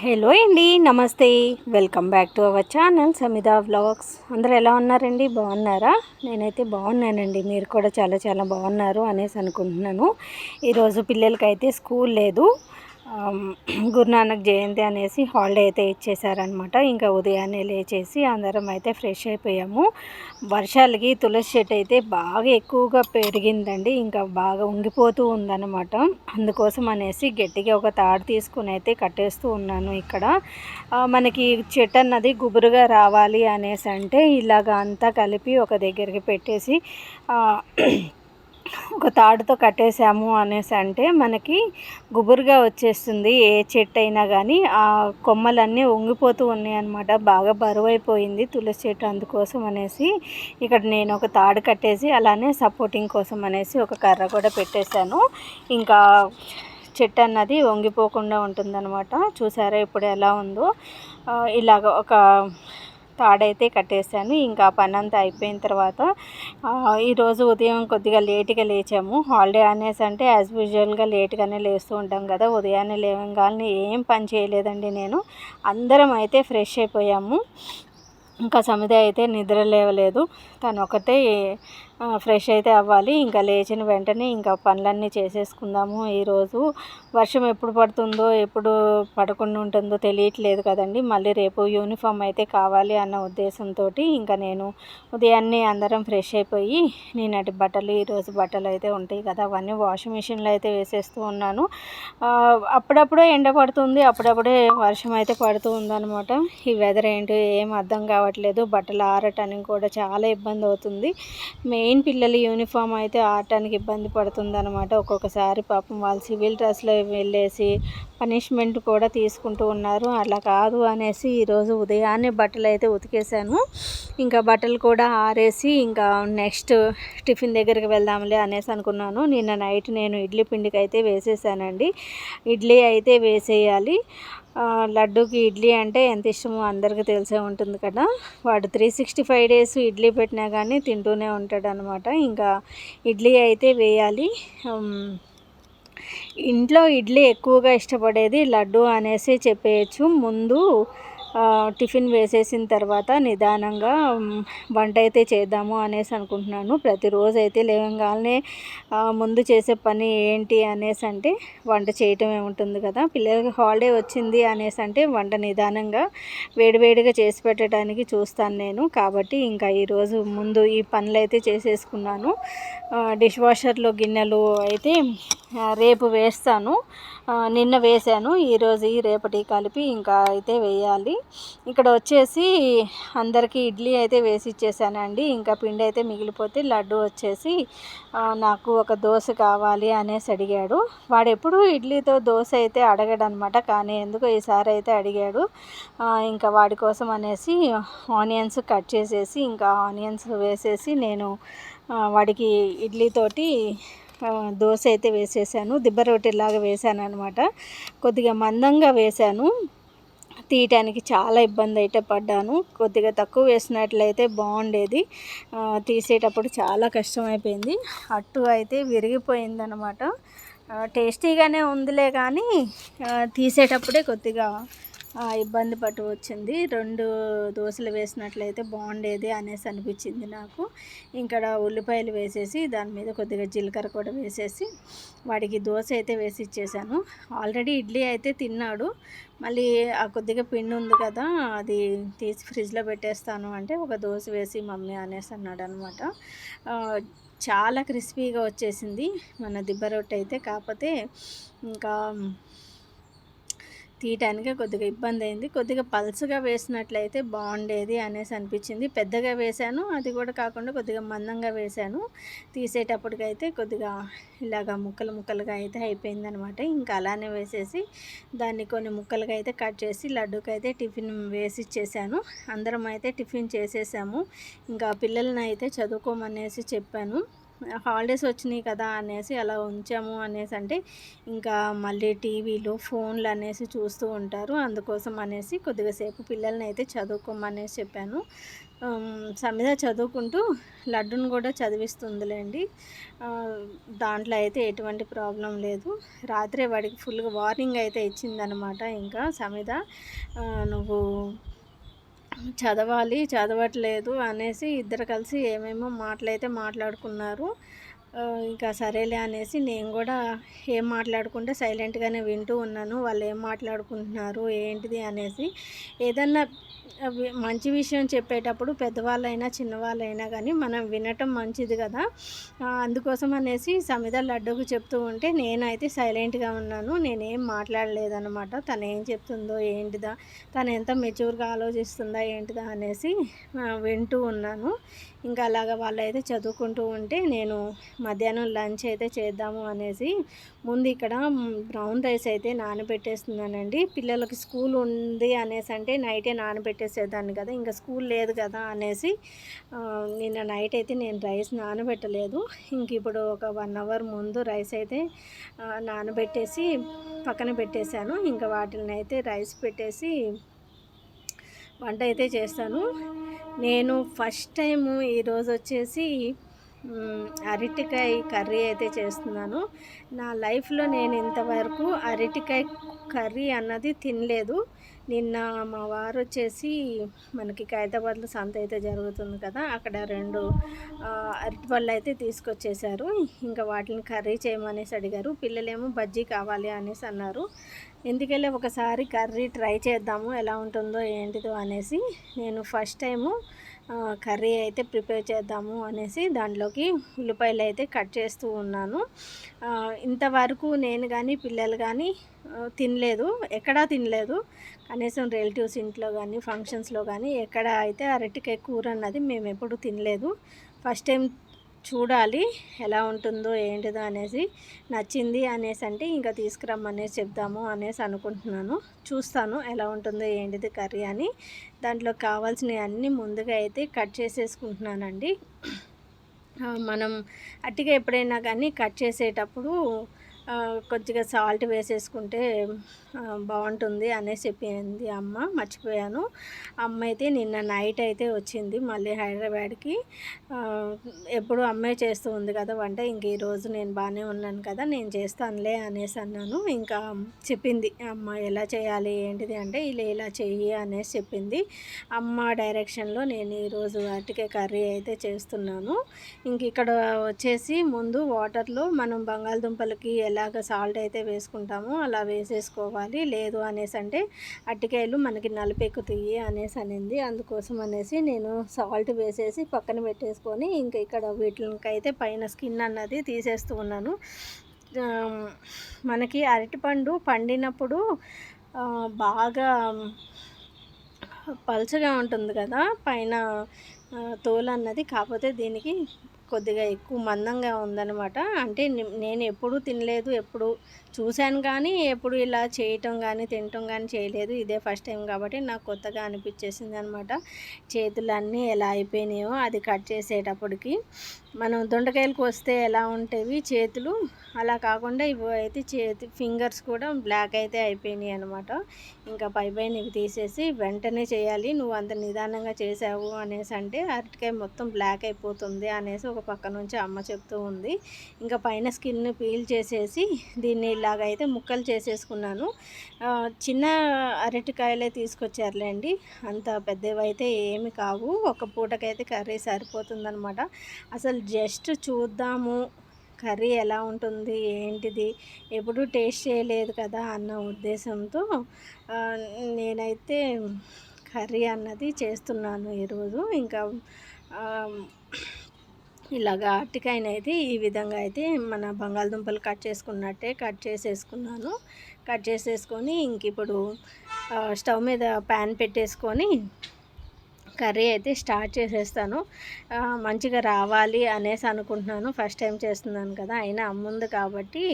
Hello అండి నమస్తే. Welcome back to our channel Samita vlogs అందరూ ఎలా ఉన్నారండి? బాగున్నారా? నేనైతే బాగున్నానండి. మీరు కూడా చాలా చాలా బాగున్నారు అనేసి అనుకుంటున్నాను. ఈరోజు పిల్లలకైతే స్కూల్ లేదు. గురునానక్ జయంతి అనేసి హాలిడే అయితే ఇచ్చేసారనమాట ఇంకా ఉదయాన్నే లేచేసి అందరం అయితే ఫ్రెష్ అయిపోయాము. వర్షాలకి తులసి చెట్టు అయితే బాగా ఎక్కువగా పెరిగిందండి. ఇంకా బాగా ఉంగిపోతూ ఉందన్నమాట. అందుకోసం అనేసి గట్టిగా ఒక తాడు తీసుకుని అయితే కట్టేస్తూ ఉన్నాను ఇక్కడ. మనకి చెట్టు అన్నది గుబురుగా రావాలి అనేసి అంటే ఇలాగ అంతా కలిపి ఒక దగ్గరికి పెట్టేసి ఒక తాడుతో కట్టేసాము అనేసి అంటే మనకి గుబురుగా వచ్చేస్తుంది ఏ చెట్టు అయినా కానీ ఆ కొమ్మలన్నీ వంగిపోతూ ఉన్నాయి బాగా బరువు అయిపోయింది తులసి చెట్టు అందుకోసం అనేసి. ఇక్కడ నేను ఒక తాడు కట్టేసి అలానే సపోర్టింగ్ కోసం అనేసి ఒక కర్ర కూడా పెట్టేశాను. ఇంకా చెట్టు అన్నది వంగిపోకుండా ఉంటుందన్నమాట. చూసారా ఇప్పుడు ఎలా ఉందో? ఇలాగ ఒక తాడైతే కట్టేశాను. ఇంకా పని అంతా అయిపోయిన తర్వాత ఈరోజు ఉదయం కొద్దిగా లేట్గా లేచాము. హాలిడే అనేసి అంటే యాజ్ యూజువల్గా లేట్గానే లేస్తూ ఉంటాం కదా. ఉదయాన్నే లేవగానే ఏం పని చేయలేదండి నేను. అందరం అయితే ఫ్రెష్ అయిపోయాము. ఇంకా సమిత అయితే నిద్ర లేవలేదు. తను ఒకటే ఫ్రెష్ అయితే అవ్వాలి. ఇంకా లేచిన వెంటనే ఇంకా పనులన్నీ చేసేసుకుందాము. ఈరోజు వర్షం ఎప్పుడు పడుతుందో ఎప్పుడు పడకుండా ఉంటుందో తెలియట్లేదు కదండి. మళ్ళీ రేపు యూనిఫామ్ అయితే కావాలి అన్న ఉద్దేశంతో ఇంకా నేను ఉదయాన్నే అందరం ఫ్రెష్ అయిపోయి నేనటి బట్టలు ఈరోజు బట్టలు అయితే ఉంటాయి కదా. అవన్నీ వాషింగ్ మిషన్లో అయితే వేసేస్తూ ఉన్నాను. అప్పుడప్పుడే ఎండ పడుతుంది అప్పుడప్పుడే వర్షం అయితే పడుతూ ఉందనమాట ఈ వెదర్ ఏంటో ఏం అర్థం కావట్లేదు. బట్టలు ఆరటానికి కూడా చాలా ఇబ్బంది అవుతుంది. మెయిన్ పిల్లల యూనిఫామ్ అయితే ఆడటానికి ఇబ్బంది పడుతుంది అనమాట ఒక్కొక్కసారి పాపం వాళ్ళు సివిల్ డ్రెస్లో వెళ్ళేసి పనిష్మెంట్ కూడా తీసుకుంటూ ఉన్నారు. అలా కాదు అనేసి ఈరోజు ఉదయాన్నే బట్టలు అయితే ఉతికేసాను ఇంకా బట్టలు కూడా ఆరేసి ఇంకా నెక్స్ట్ టిఫిన్ దగ్గరికి వెళ్దాంలే అనేసి అనుకున్నాను. నిన్న నైట్ నేను ఇడ్లీ పిండికి అయితే వేసేసానండి. ఇడ్లీ అయితే వేసేయాలి. లడ్డూకి ఇడ్లీ అంటే ఎంత ఇష్టమో అందరికీ తెలిసే ఉంటుంది కదా. వాడు three sixty five days idli పెట్టినా కానీ తింటూనే ఉంటాడు అనమాట ఇంకా ఇడ్లీ అయితే వేయాలి. ఇంట్లో ఇడ్లీ ఎక్కువగా ఇష్టపడేది లడ్డు అనేసి చెప్పేయచ్చు. ముందు టిఫిన్ వేసేసిన తర్వాత నిదానంగా వంట అయితే చేద్దాము అనేసి అనుకుంటున్నాను. ప్రతిరోజు అయితే లేవగానే ముందు చేసే పని ఏంటి అనేసి అంటే వంట చేయటమే ఉంటుంది కదా. పిల్లలకి హాలిడే వచ్చింది అనేసి అంటే వంట నిదానంగా వేడివేడిగా చేసి పెట్టడానికి చూస్తాను నేను. కాబట్టి ఇంకా ఈరోజు ముందు ఈ పనులు అయితే చేసేసుకున్నాను డిష్ వాషర్లో గిన్నెలు అయితే రేపు వేస్తాను. నిన్న వేశాను. ఈరోజు రేపటి కలిపి ఇంకా అయితే వేయాలి. ఇక్కడ వచ్చేసి అందరికీ ఇడ్లీ అయితే వేసి ఇచ్చేసానండి. ఇంకా పిండి అయితే మిగిలిపోతే లడ్డు వచ్చేసి నాకు ఒక దోశ కావాలి అనేసి అడిగాడు. వాడు ఎప్పుడు ఇడ్లీతో దోశ అయితే అడగడు అనమాట కానీ ఎందుకో ఈసారి అయితే అడిగాడు. ఇంకా వాడి కోసం అనేసి ఆనియన్స్ కట్ చేసేసి ఇంకా ఆనియన్స్ వేసేసి నేను వాడికి ఇడ్లీతోటి దోశ అయితే వేసేసాను దిబ్బ రొట్టెలాగా వేసాను అనమాట కొద్దిగా మందంగా వేశాను తీయటానికి చాలా ఇబ్బంది అయితే పడ్డాను. కొద్దిగా తక్కువ వేసినట్లయితే బాగుండేది. తీసేటప్పుడు చాలా కష్టమైపోయింది. అట్టు అయితే విరిగిపోయిందనమాట టేస్టీగానే ఉందిలే కానీ తీసేటప్పుడే కొద్దిగా ఇబ్బంది పట్టు వచ్చింది రెండు దోశలు వేసినట్లయితే బాగుండేది అనేసి అనిపించింది నాకు. ఇక్కడ ఉల్లిపాయలు వేసేసి దాని మీద కొద్దిగా జీలకర్ర కూడా వేసేసి వాడికి దోశ అయితే వేసి ఇచ్చేసాను. ఆల్రెడీ ఇడ్లీ అయితే తిన్నాడు. మళ్ళీ ఆ కొద్దిగా పిండి ఉంది కదా అది తీసి ఫ్రిడ్జ్లో పెట్టేస్తాను అంటే ఒక దోశ వేసి మమ్మీ అనేసి అన్నాడు అనమాట చాలా క్రిస్పీగా వచ్చేసింది. మన దిబ్బ రొట్టె అయితే. కాకపోతే ఇంకా తీయటానికి కొద్దిగా ఇబ్బంది అయింది కొద్దిగా పల్చగా వేసినట్లయితే బాగుండేది అనేసి అనిపించింది. పెద్దగా వేశాను. అది కూడా కాకుండా కొద్దిగా మందంగా వేశాను. తీసేటప్పటికైతే కొద్దిగా ఇలాగా ముక్కలు ముక్కలుగా అయితే అయిపోయిందనమాట ఇంకా అలానే వేసేసి దాన్ని కొన్ని ముక్కలుగా అయితే కట్ చేసి లడ్డూకి అయితే టిఫిన్ వేసి ఇచ్చేసాను. అందరం అయితే టిఫిన్ చేసేసాము. ఇంకా పిల్లల్ని అయితే చదువుకోమనేసి చెప్పాను. హాలిడేస్ వచ్చినాయి కదా అనేసి అలా ఉంచాము అనేసి అంటే ఇంకా మళ్ళీ టీవీలు ఫోన్లు అనేసి చూస్తూ ఉంటారు. అందుకోసం అనేసి కొద్దిగా సేపు పిల్లల్ని అయితే చదువుకోమనేసి చెప్పాను. సమిద చదువుకుంటూ లడ్డును కూడా చదివిస్తుందిలేండి. దాంట్లో అయితే ఎటువంటి ప్రాబ్లం లేదు. రాత్రి వాడికి ఫుల్గా వార్నింగ్ అయితే ఇచ్చిందనమాట ఇంకా సమిద నువ్వు చదవాలి చదవట్లేదు అనేసి ఇద్దరు కలిసి ఏమేమో మాటలైతే మాట్లాడుకున్నారు. ఇంకా సరేలే అనేసి నేను కూడా ఏం మాట్లాడుకుంటే సైలెంట్గానే వింటూ ఉన్నాను. వాళ్ళు ఏం మాట్లాడుకుంటున్నారు ఏంటిది అనేసి. ఏదన్నా మంచి విషయం చెప్పేటప్పుడు పెద్దవాళ్ళైనా చిన్నవాళ్ళైనా కానీ మనం వినటం మంచిది కదా. అందుకోసం అనేసి సమిద లడ్డుకు చెప్తూ ఉంటే నేనైతే సైలెంట్గా ఉన్నాను. నేనేం మాట్లాడలేదన్నమాట. తను ఏం చెప్తుందో ఏంటిదా తను ఎంత మెచ్యూర్గా ఆలోచిస్తుందా ఏంటిదా అనేసి వింటూ ఉన్నాను. ఇంకా అలాగ వాళ్ళైతే చదువుకుంటూ ఉంటే నేను మధ్యాహ్నం లంచ్ అయితే చేద్దాము అనేసి ముందు ఇక్కడ బ్రౌన్ రైస్ అయితే నానబెట్టేస్తున్నానండి. పిల్లలకి స్కూల్ ఉంది అనేసి అంటే నైటే నానబెట్టేసేదాన్ని కదా ఇంకా స్కూల్ లేదు కదా అనేసి నిన్న నైట్ అయితే నేను రైస్ నానబెట్టలేదు. ఇంక ఇప్పుడు ఒక వన్ అవర్ ముందు రైస్ అయితే నానబెట్టేసి పక్కన పెట్టేశాను. ఇంకా వాటిని అయితే రైస్ పెట్టేసి వంట అయితే చేస్తాను. నేను ఫస్ట్ టైము ఈరోజు వచ్చేసి అరటికాయ కర్రీ అయితే చేస్తున్నాను. నా లైఫ్లో నేను ఇంతవరకు అరటికాయ కర్రీ అన్నది తినలేదు. నిన్న మా వారు వచ్చేసి మనకి ఖైదాబాద్లో సంత అయితే జరుగుతుంది కదా అక్కడ రెండు అరటిపళ్ళు అయితే తీసుకొచ్చేసారు ఇంకా వాటిని కర్రీ చేయమనేసి అడిగారు. పిల్లలేమో బజ్జీ కావాలి అనేసి అన్నారు. ఎందుకెళ్ళి ఒకసారి కర్రీ ట్రై చేద్దాము ఎలా ఉంటుందో ఏంటిదో అనేసి నేను ఫస్ట్ టైము కర్రీ అయితే ప్రిపేర్ చేద్దాము అనేసి దాంట్లోకి ఉల్లిపాయలు అయితే కట్ చేస్తూ ఉన్నాను. ఇంతవరకు నేను కానీ పిల్లలు కానీ తినలేదు. ఎక్కడా తినలేదు. కనీసం రిలేటివ్స్ ఇంట్లో కానీ ఫంక్షన్స్లో కానీ ఎక్కడ అయితే అరటికాయ కూర అన్నది మేము ఎప్పుడు తినలేదు. ఫస్ట్ టైం చూడాలి ఎలా ఉంటుందో ఏంటిదో అనేసి నచ్చింది అనేసి అంటే ఇంకా తీసుకురమ్మనేసి చెప్దాము అనేసి అనుకుంటున్నాను. చూస్తాను ఎలా ఉంటుందో ఏంటిది కర్రీ అని. దాంట్లో కావాల్సినవి అన్నీ ముందుగా అయితే కట్ చేసేసుకుంటున్నానండి. మనం అట్టిగా ఎప్పుడైనా కానీ కట్ చేసేటప్పుడు కొద్దిగా సాల్ట్ వేసేసుకుంటే బాగుంటుంది అనేసి చెప్పింది అమ్మ. మర్చిపోయాను. అమ్మ అయితే నిన్న నైట్ అయితే వచ్చింది మళ్ళీ హైదరాబాద్కి. ఎప్పుడు అమ్మాయి చేస్తూ ఉంది కదా వంట ఇంక ఈరోజు నేను బాగానే ఉన్నాను కదా నేను చేస్తానులే అనేసి అన్నాను. ఇంకా చెప్పింది అమ్మ ఎలా చేయాలి ఏంటిది అంటే ఇలా ఇలా చెయ్యి అనేసి చెప్పింది. అమ్మ డైరెక్షన్లో నేను ఈరోజు వాటికే కర్రీ అయితే చేస్తున్నాను. ఇంక ఇక్కడ వచ్చేసి ముందు వాటర్లో మనం బంగాళదుంపలకి ఇలాగ సాల్ట్ అయితే వేసుకుంటామో అలా వేసేసుకోవాలి. లేదు అనేసి అంటే అట్టికాయలు మనకి నలిపెక్కుతాయి అనేసి అనింది. అందుకోసం అనేసి నేను సాల్ట్ వేసేసి పక్కన పెట్టేసుకొని ఇంకా ఇక్కడ వీటికైతే పైన స్కిన్ అన్నది తీసేస్తూ ఉన్నాను. మనకి అరటిపండు పండినప్పుడు బాగా పల్చగా ఉంటుంది కదా పైన తోలు అన్నది కాకపోతే దీనికి కొద్దిగా ఎక్కువ మందంగా ఉందనమాట అంటే నేను ఎప్పుడూ తినలేదు ఎప్పుడు చూశాను కానీ ఎప్పుడు ఇలా చేయటం కానీ తినటం కానీ చేయలేదు. ఇదే ఫస్ట్ టైం కాబట్టి నాకు కొత్తగా అనిపించేసింది అనమాట చేతులన్నీ ఎలా అయిపోయినాయో అది కట్ చేసేటప్పటికి. మనం దొండకాయలకు వస్తే ఎలా ఉంటాయి చేతులు అలా కాకుండా ఇవి అయితే చేతి ఫింగర్స్ కూడా బ్లాక్ అయితే అయిపోయినాయి అనమాట ఇంకా పై పైన ఇవి తీసేసి వెంటనే చేయాలి. నువ్వు అంత నిదానంగా చేసావు అనేసి అంటే అరటికాయ మొత్తం బ్లాక్ అయిపోతుంది అనేసి ఒక ఒక పక్క నుంచి అమ్మ చెప్తూ ఉంది. ఇంకా పైన స్కిన్ పీల్ చేసేసి దీన్ని ఇలాగ అయితే ముక్కలు చేసేసుకున్నాను. చిన్న అరటికాయలే తీసుకొచ్చారులేండి అంత పెద్దవి అయితే ఏమి కావు. ఒక పూటకైతే కర్రీ సరిపోతుందనమాట అసలు జస్ట్ చూద్దాము కర్రీ ఎలా ఉంటుంది ఏంటిది ఎప్పుడు టేస్ట్ చేయలేదు కదా అన్న ఉద్దేశంతో నేనైతే కర్రీ అన్నది చేస్తున్నాను ఈరోజు. ఇంకా ఇలాగా అరటికాయనైతే ఈ విధంగా అయితే మన బంగాళదుంపలు కట్ చేసుకున్నట్టే కట్ చేసేసుకున్నాను. కట్ చేసేసుకొని ఇంక ఇప్పుడు స్టవ్ మీద ప్యాన్ పెట్టేసుకొని కర్రీ అయితే స్టార్ట్ చేసేస్తాను. మంచిగా రావాలి అనేసి అనుకుంటున్నాను. ఫస్ట్ టైం చేస్తున్నాను కదా అయినా అమ్ముంది కాబట్టి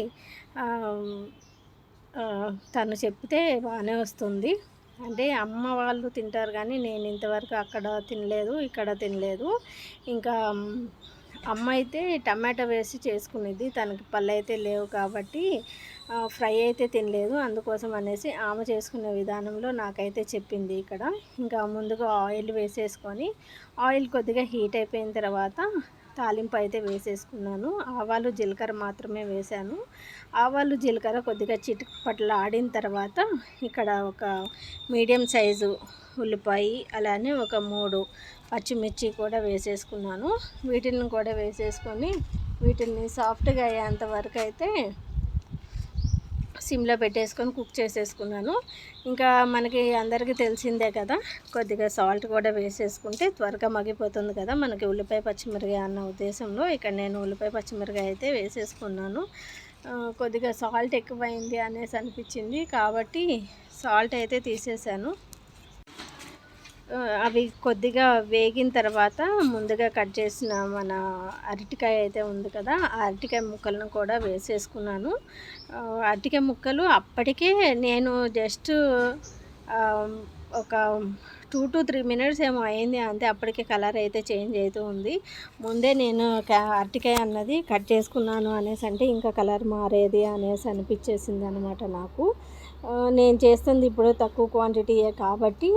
తను చెప్తే బాగానే వస్తుంది. అంటే అమ్మ వాళ్ళు తింటారు కానీ నేను ఇంతవరకు అక్కడ తినలేదు ఇక్కడ తినలేదు. ఇంకా అమ్మ అయితే టమాటా వేసి చేసుకునేది. తనకి పళ్ళు అయితే లేవు కాబట్టి ఫ్రై అయితే తినలేదు. అందుకోసం అనేసి ఆమె చేసుకునే విధానంలో నాకైతే చెప్పింది ఇక్కడ. ఇంకా ముందుగా ఆయిల్ వేసేసుకొని ఆయిల్ కొద్దిగా హీట్ అయిపోయిన తర్వాత తాలింపు అయితే వేసేసుకున్నాను. ఆవాలు జీలకర్ర మాత్రమే వేశాను. ఆవాలు జీలకర్ర కొద్దిగా చిటుపట్ల ఆడిన తర్వాత ఇక్కడ ఒక మీడియం సైజు ఉల్లిపాయ అలానే ఒక మూడు పచ్చిమిర్చి కూడా వేసేసుకున్నాను. వీటిని కూడా వేసేసుకొని వీటిని సాఫ్ట్గా అయ్యేంత వరకు అయితే సిమ్లో పెట్టేసుకొని కుక్ చేసేసుకున్నాను. ఇంకా మనకి అందరికీ తెలిసిందే కదా కొద్దిగా సాల్ట్ కూడా వేసేసుకుంటే త్వరగా మగ్గిపోతుంది కదా. మనకి ఉల్లిపాయ పచ్చిమిరకాయ అన్న ఉద్దేశంలో ఇక్కడ నేను ఉల్లిపాయ పచ్చిమిరకాయ అయితే వేసేసుకున్నాను. కొద్దిగా సాల్ట్ ఎక్కువైంది అనేసి అనిపించింది కాబట్టి సాల్ట్ అయితే తీసేసాను. అవి కొద్దిగా వేగిన తర్వాత ముందుగా కట్ చేసిన మన అరటికాయ అయితే ఉంది కదా ఆ అరటికాయ ముక్కలను కూడా వేసేసుకున్నాను. అరటికాయ ముక్కలు అప్పటికే నేను జస్ట్ ఒక టూ టు త్రీ మినిట్స్ ఏమో అయింది అంతే అప్పటికే కలర్ అయితే చేంజ్ అవుతూ ఉంది. ముందే నేను అరటికాయ అన్నది కట్ చేసుకున్నాను అనేసి అంటే ఇంకా కలర్ మారేది అనేసి అనిపించేసింది అనమాట నాకు నేను చేస్తుంది ఇప్పుడు తక్కువ క్వాంటిటీయే కాబట్టి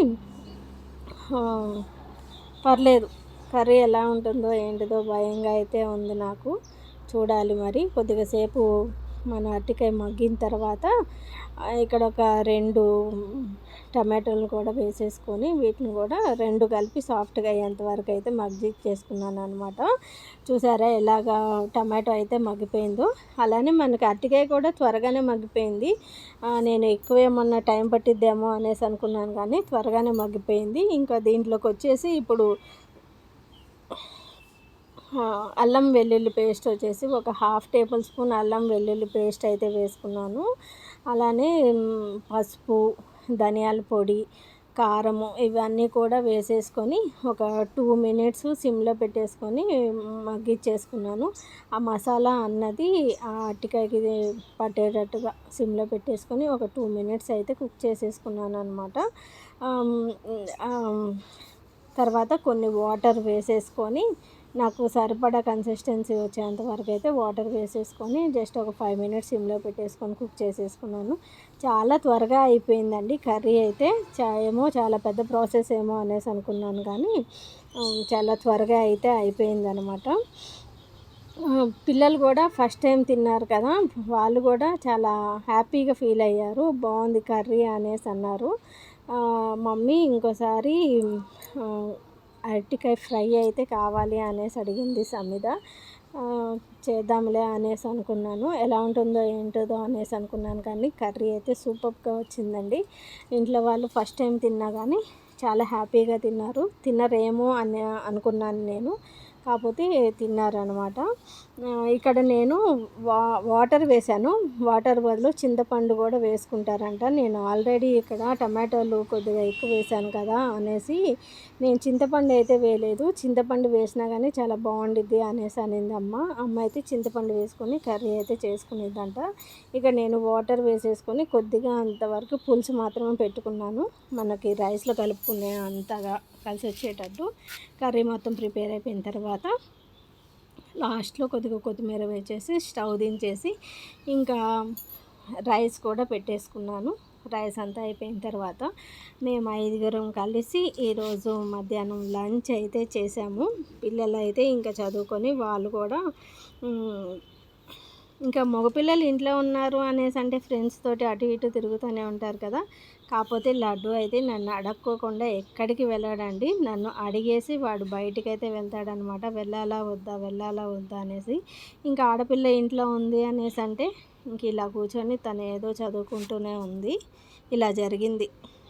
పర్లేదు. కర్రీ ఎలా ఉంటుందో ఏంటిదో భయంగా అయితే ఉంది నాకు. చూడాలి మరి. కొద్దిగా సేపు మన అరటికాయ మగ్గిన తర్వాత ఇక్కడ ఒక రెండు టమాటోలు కూడా వేసేసుకొని వీటిని కూడా రెండు కలిపి సాఫ్ట్గా అయ్యేంత వరకు అయితే మగ్గి చేసుకున్నాను అనమాట చూసారా ఎలాగా టమాటో అయితే మగ్గిపోయిందో. అలానే మనకి అరటికాయ కూడా త్వరగానే మగ్గిపోయింది. నేను ఎక్కువ ఏమన్నా టైం పట్టిద్దేమో అనేసి అనుకున్నాను కానీ త్వరగానే మగ్గిపోయింది. ఇంకా దీంట్లోకి వచ్చేసి ఇప్పుడు అల్లం వెల్లుల్లి పేస్ట్ వచ్చేసి ఒక హాఫ్ టేబుల్ స్పూన్ అల్లం వెల్లుల్లి పేస్ట్ అయితే వేసుకున్నాను. అలానే పసుపు ధనియాల పొడి కారము ఇవన్నీ కూడా వేసేసుకొని ఒక టూ మినిట్స్ సిమ్లో పెట్టేసుకొని మగ్గిచ్చేసుకున్నాను. ఆ మసాలా అన్నది ఆ అట్టికాయకి పట్టేటట్టుగా సిమ్లో పెట్టేసుకొని ఒక టూ మినిట్స్ అయితే కుక్ చేసేసుకున్నాను అనమాట తర్వాత కొన్ని వాటర్ వేసేసుకొని నాకు సరిపడా కన్సిస్టెన్సీ వచ్చేంత వరకు అయితే వాటర్ వేసేసుకొని జస్ట్ ఒక ఫైవ్ మినిట్స్ సిమ్లో పెట్టేసుకొని కుక్ చేసేసుకున్నాను. చాలా త్వరగా అయిపోయిందండి. కర్రీ అయితే చా ఏమో చాలా పెద్ద ప్రాసెస్ ఏమో అనేసి అనుకున్నాను కానీ చాలా త్వరగా అయితే అయిపోయిందనమాట పిల్లలు కూడా ఫస్ట్ టైం తిన్నారు కదా వాళ్ళు కూడా చాలా హ్యాపీగా ఫీల్ అయ్యారు. బాగుంది కర్రీ అనేసి అన్నారు. మమ్మీ ఇంకోసారి అరటికాయ ఫ్రై అయితే కావాలి అనేసి అడిగింది సమిద చేద్దాంలే అనేసి అనుకున్నాను. ఎలా ఉంటుందో ఏంటో అనేసి అనుకున్నాను కానీ కర్రీ అయితే సూపర్గా వచ్చిందండి. ఇంట్లో వాళ్ళు ఫస్ట్ టైం తిన్నా కానీ చాలా హ్యాపీగా తిన్నారు. తిన్నరేమో అని అనుకున్నాను నేను. కాకపోతే తిన్నారనమాట ఇక్కడ నేను వా వాటర్ వేశాను. వాటర్ బదులు చింతపండు కూడా వేసుకుంటారంట. నేను ఆల్రెడీ ఇక్కడ టమాటోలు కొద్దిగా ఎక్కువ వేశాను కదా అనేసి నేను చింతపండు అయితే వేయలేదు. చింతపండు వేసినా కానీ చాలా బాగుండిద్ది అనేసి అనింది అమ్మ. అమ్మ అయితే చింతపండు వేసుకొని కర్రీ అయితే చేసుకునేదంట. ఇక నేను వాటర్ వేసేసుకొని కొద్దిగా అంతవరకు పులుసు మాత్రమే పెట్టుకున్నాను. మనకి రైస్లో కలుపుకునే అంతగా. కలిసి వచ్చేటట్టు కర్రీ మొత్తం ప్రిపేర్ అయిపోయిన తర్వాత లాస్ట్లో కొద్దిగా కొత్తిమీర వేసేసి స్టవ్ దించేసి ఇంకా రైస్ కూడా పెట్టేసుకున్నాను. రైస్ అంతా అయిపోయిన తర్వాత మేము ఐదుగురం కలిసి ఈరోజు మధ్యాహ్నం లంచ్ అయితే చేసాము. పిల్లలు అయితే ఇంకా చదువుకొని వాళ్ళు కూడా ఇంకా మగపిల్లలు ఇంట్లో ఉన్నారు అనేసి అంటే ఫ్రెండ్స్ తోటి అటు ఇటు తిరుగుతూనే ఉంటారు కదా. కాకపోతే లడ్డు అయితే నన్ను అడక్కోకుండా ఎక్కడికి వెళ్ళాడండి. నన్ను అడిగేసి వాడు బయటికి అయితే వెళ్తాడనమాట. వెళ్ళాలా వద్దా వెళ్ళాలా వద్దా అనేసి. ఇంకా ఆడపిల్ల ఇంట్లో ఉంది అనేసి అంటే ఇంక ఇలా కూర్చొని తను ఏదో చదువుకుంటూనే ఉంది. ఇలా జరిగింది.